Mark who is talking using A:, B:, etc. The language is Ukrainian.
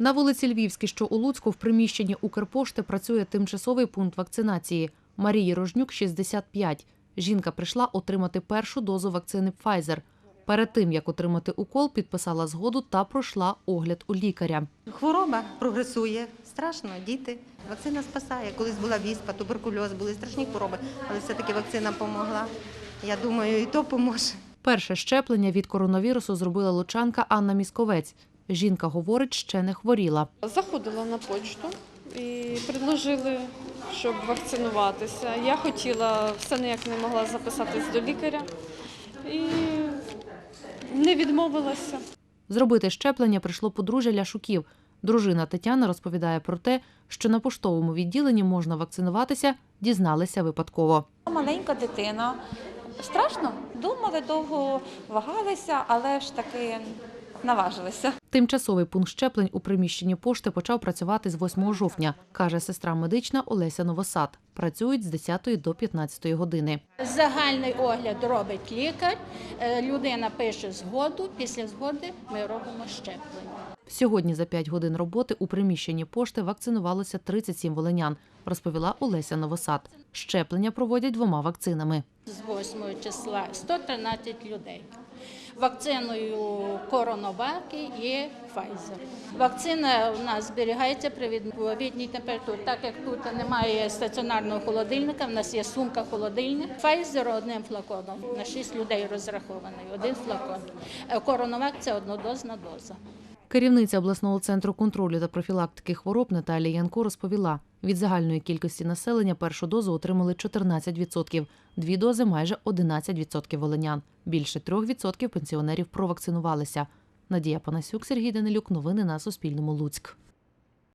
A: На вулиці Львівській, що у Луцьку, в приміщенні Укрпошти працює тимчасовий пункт вакцинації. Марії Рожнюк 65. Жінка прийшла отримати першу дозу вакцини Pfizer. Перед тим як отримати укол, підписала згоду та пройшла огляд у лікаря.
B: Хвороба прогресує, страшно, діти. Вакцина спасає. Колись була віспа, туберкульоз, були страшні хвороби, але все-таки вакцина допомогла. Я думаю, і то поможе.
A: Перше щеплення від коронавірусу зробила лучанка Анна Місковець. Жінка говорить, ще не хворіла.
C: Заходила на почту і предложили, щоб вакцинуватися. Я хотіла, все ніяк не могла записатись до лікаря і не відмовилася.
A: Зробити щеплення прийшло подружжя Ляшуків. Дружина Тетяна розповідає про те, що на поштовому відділенні можна вакцинуватися, дізналися випадково.
D: Маленька дитина. Страшно, думали довго, вагалися, але ж таки наважилися.
A: Тимчасовий пункт щеплень у приміщенні пошти почав працювати з 8 жовтня, каже сестра медична Олеся Новосад. Працюють з 10 до 15 години.
E: Загальний огляд робить лікар, е, людина пише згоду, після згоди ми робимо щеплення.
A: Сьогодні за 5 годин роботи у приміщенні пошти вакцинувалося 37 волинян, розповіла Олеся Новосад. Щеплення проводять двома вакцинами.
E: З 8 числа 113 людей. Вакциною Коронаваки є Pfizer. Вакцина у нас зберігається при відповідній температурі. Так як тут немає стаціонарного холодильника, в нас є сумка холодильник. Pfizer одним флаконом на 6 людей розрахований. Один флакон. Е, Коронавак це однодозна доза.
A: Керівниця обласного центру контролю та профілактики хвороб Наталія Янко розповіла, від загальної кількості населення першу дозу отримали 14%, дві дози – майже 11% волинян. Більше 3% пенсіонерів провакцинувалися. Надія Панасюк, Сергій Данилюк. Новини на Суспільному. Луцьк.